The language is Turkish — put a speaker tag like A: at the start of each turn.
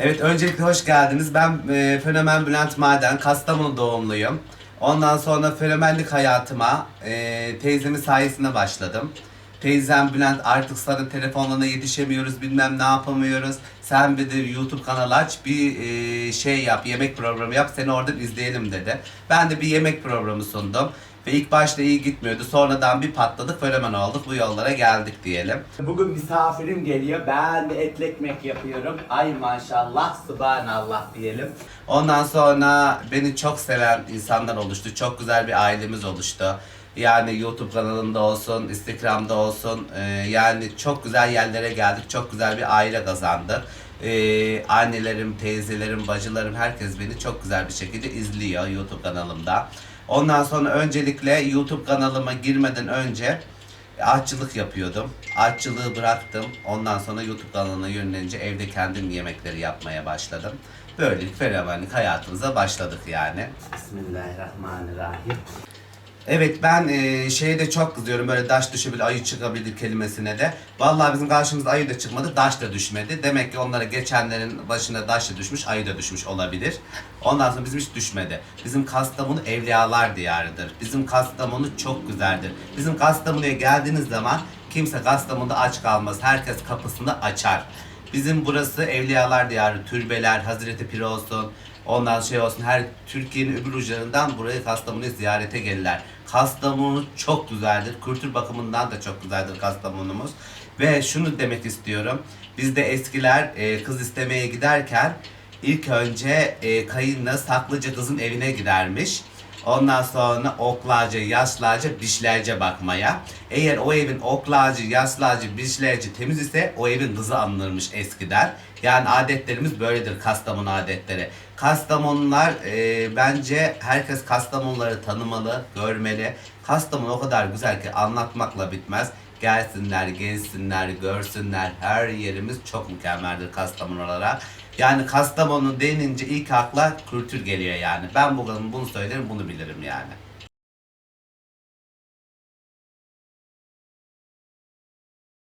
A: Evet öncelikle hoş geldiniz. Ben e, Fenomen Bülent Maden, Kastamonu doğumluyum. Ondan sonra fenomenlik hayatıma e, teyzemin sayesinde başladım. Teyzem Bülent artık sana telefonlarına yetişemiyoruz bilmem ne yapamıyoruz. Sen bir de YouTube kanalı aç bir e, şey yap yemek programı yap seni oradan izleyelim dedi. Ben de bir yemek programı sundum. Ve ilk başta iyi gitmiyordu. Sonradan bir patladık fenomen olduk. Bu yollara geldik diyelim. Bugün misafirim geliyor. Ben de etli ekmek yapıyorum. Ay maşallah, subhanallah diyelim. Ondan sonra beni çok seven insanlar oluştu. Çok güzel bir ailemiz oluştu. Yani YouTube kanalında olsun, Instagram'da olsun. e, yani çok güzel yerlere geldik. Çok güzel bir aile kazandık. E, annelerim, teyzelerim, bacılarım herkes beni çok güzel bir şekilde izliyor YouTube kanalımda. Ondan sonra öncelikle YouTube kanalıma girmeden önce Aşçılık yapıyordum. Aşçılığı bıraktım. Ondan sonra YouTube kanalına yönelince evde kendim yemekleri yapmaya başladım. Böylelikle fenomenlik hayatımıza başladık yani. Bismillahirrahmanirrahim. Evet ben e, şeye de çok kızıyorum böyle daş düşebilir ayı çıkabilir kelimesine de. Vallahi bizim karşımıza ayı da çıkmadı daş da düşmedi. Demek ki onlara geçenlerin başına taş da düşmüş ayı da düşmüş olabilir. Ondan sonra bizim hiç düşmedi. Bizim Kastamonu evliyalar diyarıdır. Bizim Kastamonu çok güzeldir. Bizim Kastamonu'ya geldiğiniz zaman kimse Kastamonu'da aç kalmaz. Herkes kapısını açar. Bizim burası evliyalar diyarı, türbeler, Hazreti Pir olsun, ondan şey olsun her Türkiye'nin öbür uçlarından buraya Kastamonu'ya ziyarete gelirler. Kastamonu çok güzeldir. Kültür bakımından da çok güzeldir Kastamonu'muz. Ve şunu demek istiyorum. Biz de eskiler e, kız istemeye giderken ilk önce e, kayınla saklıca kızın evine gidermiş. Ondan sonra oklacı, yaslarca, bişlerce bakmaya. Eğer o evin oklacı, yaslarcı, bişlerci temiz ise o evin kızı alınırmış eskiden. Yani adetlerimiz böyledir Kastamonu adetleri. Kastamonular e, bence herkes Kastamonuları tanımalı, görmeli. Kastamonu o kadar güzel ki anlatmakla bitmez. Gelsinler, gezsinler, görsünler. Her yerimiz çok mükemmeldir Kastamonu olarak. Yani Kastamonu denince ilk akla kültür geliyor yani. Ben bugün bunu söylerim, bunu bilirim yani.